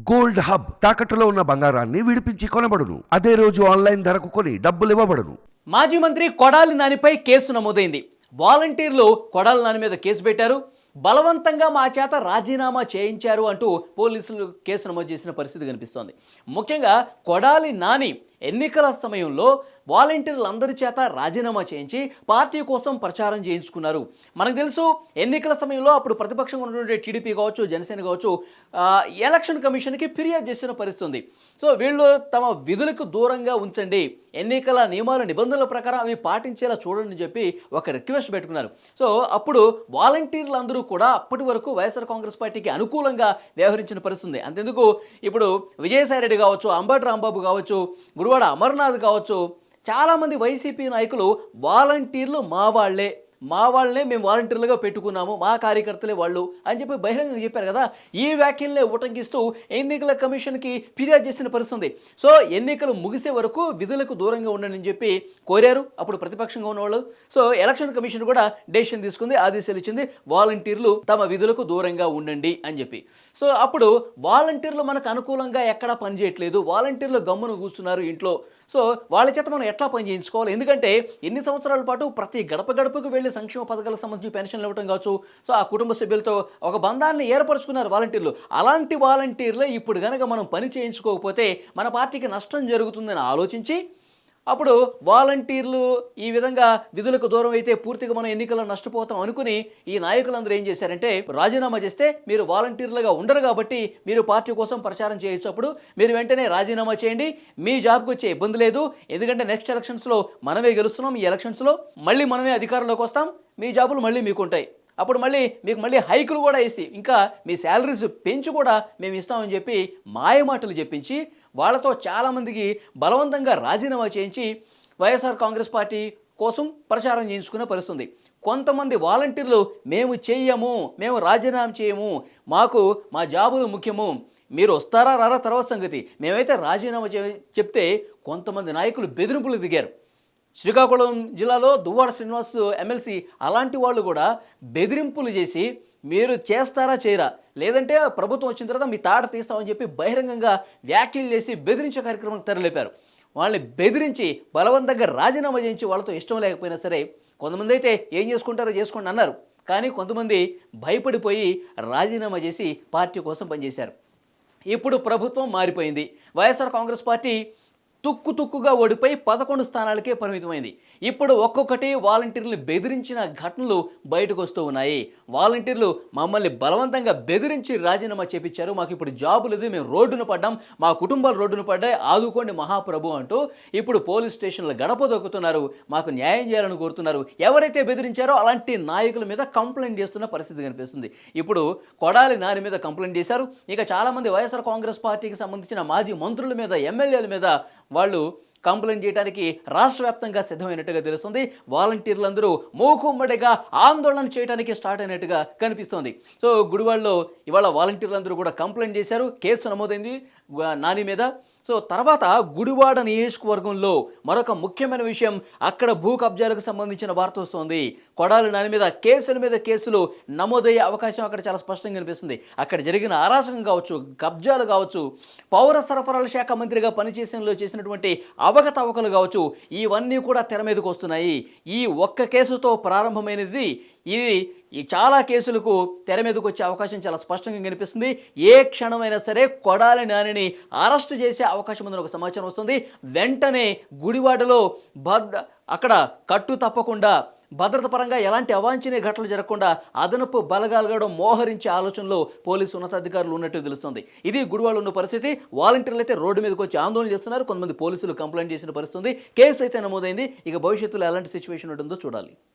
Gold hub తాకట్టులో ఉన్న బంగారాన్ని విడిపించి కొనబడును. అదే రోజు ఆన్లైన్ ధరకు కొని డబ్బులు ఇవ్వబడును. మాజీ మంత్రి కొడాలి నానిపై కేసు నమోదైంది. వాలంటీర్లు కొడాలి నాని మీద కేసు పెట్టారు. బలవంతంగా మా చేత రాజీనామా చేయించారు అంటూ పోలీసులు కేసు నమోదు చేసిన పరిస్థితి కనిపిస్తోంది. ముఖ్యంగా కొడాలి నాని ఎన్నికల సమయంలో వాలంటీర్లందరి చేత రాజీనామా చేయించి పార్టీ కోసం ప్రచారం చేయించుకున్నారు. మనకు తెలుసు ఎన్నికల సమయంలో అప్పుడు ప్రతిపక్షంగా ఉన్నటువంటి టీడీపీ కావచ్చు జనసేన కావచ్చు ఎలక్షన్ కమిషన్కి ఫిర్యాదు చేసిన పరిస్థితి ఉంది. సో వీళ్ళు తమ విధులకు దూరంగా ఉంచండి. ఎన్నికల నియమాల నిబంధనల ప్రకారం అవి పాటించేలా చూడండి అని చెప్పి ఒక రిక్వెస్ట్ పెట్టుకున్నారు. సో అప్పుడు వాలంటీర్లు అందరూ కూడా అప్పటి వరకు వైఎస్ఆర్ కాంగ్రెస్ పార్టీకి అనుకూలంగా వ్యవహరించిన పరిస్థితుంది అంతెందుకు? ఇప్పుడు విజయసాయి రెడ్డి కావచ్చు అంబటి రాంబాబు కావచ్చు గురువాడ అమర్నాథ్ కావచ్చు చాలామంది వైసీపీ నాయకులు వాలంటీర్లు మా వాళ్ళే. మా వాళ్ళనే మేము వాలంటీర్లుగా పెట్టుకున్నాము మా కార్యకర్తలే వాళ్ళు అని చెప్పి బహిరంగంగా చెప్పారు కదా. ఈ వ్యాఖ్యల్ని ఉటంకిస్తూ ఎన్నికల కమిషన్కి ఫిర్యాదు చేసిన పరిస్థితుంది సో ఎన్నికలు ముగిసే వరకు విధులకు దూరంగా ఉండండి అని చెప్పి కోరారు. అప్పుడు ప్రతిపక్షంగా ఉన్నవాళ్ళు. సో ఎలక్షన్ కమిషన్ కూడా డెసిషన్ తీసుకుంది ఆదేశాలు ఇచ్చింది. వాలంటీర్లు తమ విధులకు దూరంగా ఉండండి అని చెప్పి. సో అప్పుడు వాలంటీర్లు మనకు అనుకూలంగా ఎక్కడా పనిచేయట్లేదు. వాలంటీర్లు గమ్మున కూర్చున్నారు ఇంట్లో. సో వాళ్ళ చేత మనం ఎట్లా పని చేయించుకోవాలి? ఎందుకంటే ఎన్ని సంవత్సరాల పాటు ప్రతి గడప గడపకు వెళ్ళి సంక్షేమ పథకాలకు సంబంధించి పెన్షన్లు ఇవ్వడం కావచ్చు. సో ఆ కుటుంబ సభ్యులతో ఒక బంధాన్ని ఏర్పరచుకున్నారు వాలంటీర్లు. అలాంటి వాలంటీర్లే ఇప్పుడు కనుక మనం పని చేయించుకోకపోతే మన పార్టీకి నష్టం జరుగుతుందని ఆలోచించి అప్పుడు వాలంటీర్లు ఈ విధంగా విధులకు దూరం అయితే పూర్తిగా మనం ఎన్నికల్లో నష్టపోతాం అనుకుని ఈ నాయకులందరూ ఏం చేశారంటే రాజీనామా చేస్తే మీరు వాలంటీర్లుగా ఉండరు కాబట్టి మీరు పార్టీ కోసం ప్రచారం చేయొచ్చు. అప్పుడు మీరు వెంటనే రాజీనామా చేయండి. మీ జాబ్కి వచ్చే ఇబ్బంది లేదు. ఎందుకంటే నెక్స్ట్ ఎలక్షన్స్లో మనమే గెలుస్తున్నాం. ఈ ఎలక్షన్స్లో మళ్ళీ మనమే అధికారంలోకి వస్తాం. మీ జాబులు మళ్ళీ మీకు ఉంటాయి. అప్పుడు మళ్ళీ మీకు మళ్ళీ హైకులు కూడా వేసి ఇంకా మీ శాలరీస్ పెంచి కూడా మేము ఇస్తామని చెప్పి మాయమాటలు చెప్పించి వాళ్ళతో చాలామందికి బలవంతంగా రాజీనామా చేయించి వైఎస్ఆర్ కాంగ్రెస్ పార్టీ కోసం ప్రచారం చేయించుకునే పరిస్థితుంది. కొంతమంది వాలంటీర్లు మేము చేయము మేము రాజీనామా చేయము మాకు మా జాబులు ముఖ్యము మీరు వస్తారా రారా తర్వాత సంగతి. మేమైతే రాజీనామా చెప్తే కొంతమంది నాయకులు బెదిరింపులు దిగారు. శ్రీకాకుళం జిల్లాలో దువ్వాడ శ్రీనివాస్ ఎమ్మెల్సీ అలాంటి వాళ్ళు కూడా బెదిరింపులు చేసి మీరు చేస్తారా చేయరా? లేదంటే ప్రభుత్వం వచ్చిన తర్వాత మీ తాట తీస్తామని చెప్పి బహిరంగంగా వ్యాఖ్యలు చేసి బెదిరించే కార్యక్రమం తెరలేపారు. వాళ్ళని బెదిరించి బలవంతంగా రాజీనామా చేయించి వాళ్ళతో ఇష్టం లేకపోయినా సరే కొంతమంది అయితే ఏం చేసుకుంటారో చేసుకోండి అన్నారు. కానీ కొంతమంది భయపడిపోయి రాజీనామా చేసి పార్టీ కోసం పనిచేశారు. ఇప్పుడు ప్రభుత్వం మారిపోయింది. వైఎస్ఆర్ కాంగ్రెస్ పార్టీ తుక్కు తుక్కుగా ఓడిపోయి పదకొండు స్థానాలకే పరిమితమైంది. ఇప్పుడు ఒక్కొక్కటి వాలంటీర్లు బెదిరించిన ఘటనలు బయటకు వస్తూ ఉన్నాయి. వాలంటీర్లు మమ్మల్ని బలవంతంగా బెదిరించి రాజీనామా చేపించారు. మాకు ఇప్పుడు జాబు లేదు మేము రోడ్డున పడ్డాం. మా కుటుంబాలు రోడ్డున పడ్డాయి. ఆదుకోండి మహాప్రభు అంటూ ఇప్పుడు పోలీస్ స్టేషన్ల గడప దొక్కుతున్నారు. మాకు న్యాయం చేయాలని కోరుతున్నారు. ఎవరైతే బెదిరించారో అలాంటి నాయకుల మీద కంప్లైంట్ చేస్తున్న పరిస్థితి కనిపిస్తుంది. ఇప్పుడు కొడాలి నాని మీద కంప్లైంట్ చేశారు. ఇక చాలామంది వైఎస్ఆర్ కాంగ్రెస్ పార్టీకి సంబంధించిన మాజీ మంత్రుల మీద ఎమ్మెల్యేల మీద వాళ్ళు కంప్లైంట్ చేయడానికి రాష్ట్ర వ్యాప్తంగా సిద్ధమైనట్టుగా తెలుస్తుంది. వాలంటీర్లందరూ మూకుమ్మడిగా ఆందోళన చేయడానికి స్టార్ట్ అయినట్టుగా కనిపిస్తోంది. సో గుడివాడలో ఇవాళ వాలంటీర్లందరూ కూడా కంప్లైంట్ చేశారు. కేసు నమోదైంది. నాని మీద సో తర్వాత గుడివాడ నియోజకవర్గంలో మరొక ముఖ్యమైన విషయం అక్కడ భూ కబ్జాలకు సంబంధించిన వార్త వస్తోంది. కొడాలి నాని మీద కేసుల మీద కేసులు నమోదయ్యే అవకాశం అక్కడ చాలా స్పష్టంగా కనిపిస్తుంది. అక్కడ జరిగిన అరాచకం కావచ్చు కబ్జాలు కావచ్చు పౌర సరఫరాల శాఖ మంత్రిగా పనిచేసినలో చేసినటువంటి అవకతవకలు కావచ్చు ఇవన్నీ కూడా తెర మీదకు వస్తున్నాయి. ఈ ఒక్క కేసుతో ప్రారంభమైనది ఇది ఈ చాలా కేసులకు తెర మీదకు వచ్చే అవకాశం చాలా స్పష్టంగా కనిపిస్తుంది. ఏ క్షణమైనా సరే కొడాలి నానిని అరెస్టు చేసే అవకాశం ఉందని ఒక సమాచారం వస్తుంది. వెంటనే గుడివాడలో భద్ర అక్కడ కట్టు తప్పకుండా భద్రత పరంగా ఎలాంటి అవాంఛనీయ ఘటనలు జరగకుండా అదనపు బలగాలుగా మోహరించే ఆలోచనలో పోలీసు ఉన్నతాధికారులు ఉన్నట్టు తెలుస్తుంది. ఇది గుడివాడలో ఉన్న పరిస్థితి. వాలంటీర్లు అయితే రోడ్డు మీదకి వచ్చి ఆందోళన చేస్తున్నారు. కొంతమంది పోలీసులు కంప్లైంట్ చేసిన పరిస్థితి కేసు అయితే నమోదైంది. ఇక భవిష్యత్తులో ఎలాంటి సిచ్యువేషన్ ఉంటుందో చూడాలి.